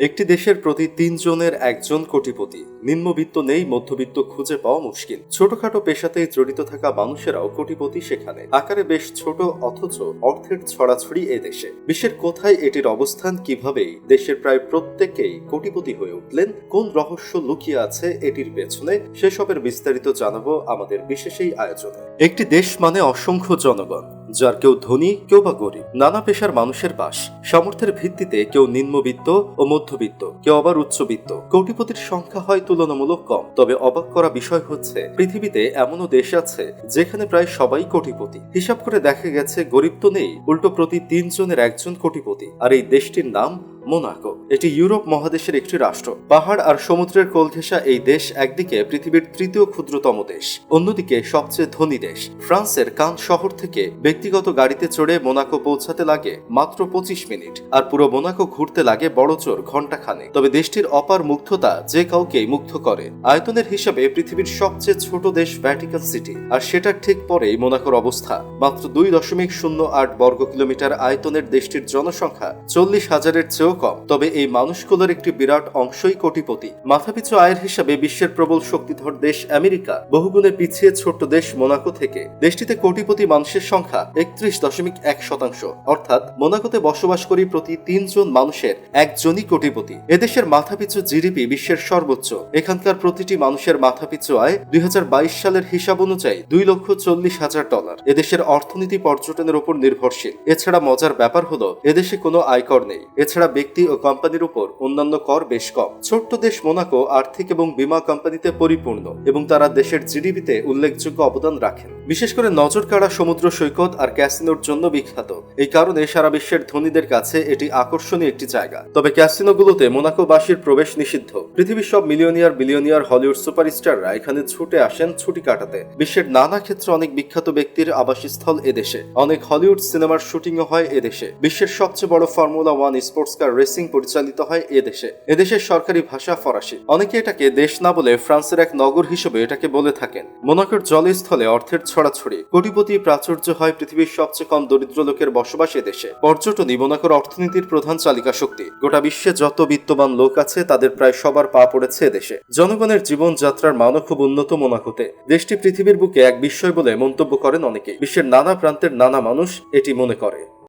একটি দেশের প্রতি তিনজনের একজন কোটিপতি। নিম্নবিত্ত নেই, মধ্যবিত্ত খুঁজে পাওয়া মুশকিল। ছোটখাটো পেশাতেই জড়িত থাকা মানুষেরাও কোটিপতি সেখানে। আকারে বেশ ছোট, অথচ অর্থের ছড়াছড়ি এ দেশে। বিশ্বের কোথায় এটির অবস্থান কিভাবেই দেশের প্রায় প্রত্যেকেই কোটিপতি হয়ে উঠলেন, কোন রহস্য লুকিয়ে আছে এটির পেছনে, সেসবের বিস্তারিত জানাব আমাদের বিশেষ এই আয়োজনে। একটি দেশ মানে অসংখ্য জনগণ। যার কেউ ধনী, কেউ বা গরিব। নানা পেশার মানুষের বাস। সামর্থ্যের ভিত্তিতে কেউ নিম্নবিত্ত ও মধ্যবিত্ত, কেউ আবার উচ্চবিত্ত। কোটিপতির সংখ্যা হয় তুলনামূলক কম। তবে অবাক করা বিষয় হচ্ছে, পৃথিবীতে এমনও দেশ আছে, যেখানে প্রায় সবাই কোটিপতি। হিসাব করে দেখা গেছে, গরিব তো নেই, উল্টো প্রতি তিনজনের একজন কোটিপতি। আর এই দেশটির নাম মোনাকো, এটি ইউরোপ মহাদেশের একটি রাষ্ট্র। পাহাড় আর সমুদ্রের কোলঘেঁষা এই দেশ একদিকে পৃথিবীর তৃতীয় ক্ষুদ্রতম দেশ, অন্যদিকে সবচেয়ে ধনী দেশ। ফ্রান্সের কান শহর থেকে ব্যক্তিগত গাড়িতে চড়ে মোনাকো পৌঁছাতে লাগে মাত্র পঁচিশ মিনিট, আর পুরো মোনাকো ঘুরতে লাগে বড় চোর ঘন্টাখানে তবে দেশটির অপার মুগ্ধতা যে কাউকেই মুগ্ধ করে। আয়তনের হিসাবে পৃথিবীর সবচেয়ে ছোট দেশ ভ্যাটিকান সিটি, আর সেটার ঠিক পরেই মোনাকোর অবস্থা। মাত্র দুই দশমিক শূন্য আট বর্গ কিলোমিটার আয়তনের দেশটির জনসংখ্যা চল্লিশ হাজারের চেয়েও কম। তবে এই মানুষগুলোর একটি বিরাট অংশই কোটিপতি। মাথাপিছু আয়ের হিসাবে বিশ্বের প্রবল শক্তিধর দেশ আমেরিকা, বহুগুণে পিছিয়ে ছোট্ট দেশ মোনাকো থেকে। দেশটিতে কোটিপতি মানুষের সংখ্যা একত্রিশ দশমিক এক শতাংশ। অর্থাৎ মোনাকোতে বসবাসকারী প্রতি তিনজন মানুষের একজনই কোটিপতি। এদেশের মাথাপিছু জিডিপি বিশ্বের সর্বোচ্চ। এখানকার প্রতিটি মানুষের মাথাপিছু আয় দুই হাজার বাইশ সালের হিসাব অনুযায়ী দুই লক্ষ চল্লিশ হাজার ডলার। এদেশের অর্থনীতি পর্যটনের উপর নির্ভরশীল। এছাড়া মজার ব্যাপার হলো, এদেশে কোনো আয়কর নেই। এছাড়া ব্যক্তি ও কোম্পানির উপর অন্যান্য কর বেশ কম। ছোট্ট দেশ মোনাকো আর্থিক এবং বীমা কোম্পানিতে পরিপূর্ণ এবং তারা দেশের জিডিপিতে উল্লেখযোগ্য অবদান রাখেন। বিশেষ করে নজর কাড়া সমুদ্র সৈকত আর ক্যাসিনোর জন্য বিখ্যাত। এই কারণে সারা বিশ্বের ধনীদের কাছে এটি আকর্ষণীয় একটি জায়গা। তবে ক্যাসিনোগুলোতে মোনাকোবাসীর প্রবেশ নিষিদ্ধ। পৃথিবীর সব মিলিয়নিয়ার বিলিয়নিয়ার হলিউড সুপারস্টাররা এখানে ছুটে আসেন ছুটি কাটাতে। বিশ্বের নানা ক্ষেত্রে অনেক বিখ্যাত ব্যক্তির আবাসস্থল এদেশে অনেক হলিউড সিনেমার শুটিংও হয় এদেশে বিশ্বের সবচেয়ে বড় formula one sports car racing পরিচালিত হয় এদেশে এদেশের সরকারি ভাষা ফরাসি। অনেকে এটাকে দেশ না বলে ফ্রান্সের এক নগর হিসেবে এটাকে বলে থাকেন। মোনাকোর জলস্থলে অর্থের ছড়াছড়ি। কোটিপতি প্রাচুর্য হয় পৃথিবীর সবচেয়ে কম দরিদ্র লোকের বসবাস দেশে। পর্যটনই মোনাকোর অর্থনীতির প্রধান চালিকা শক্তি। গোটা বিশ্বে যত বিত্তবান লোক আছে, তাদের প্রায় সবার পা পড়েছে দেশে। জনগণের জীবনযাত্রার মানও খুব উন্নত মোনাকোতে। দেশটি পৃথিবীর বুকে এক বিস্ময় বলে মন্তব্য করেন অনেকে বিশ্বের নানা প্রান্তের নানা মানুষ এটি মনে করে।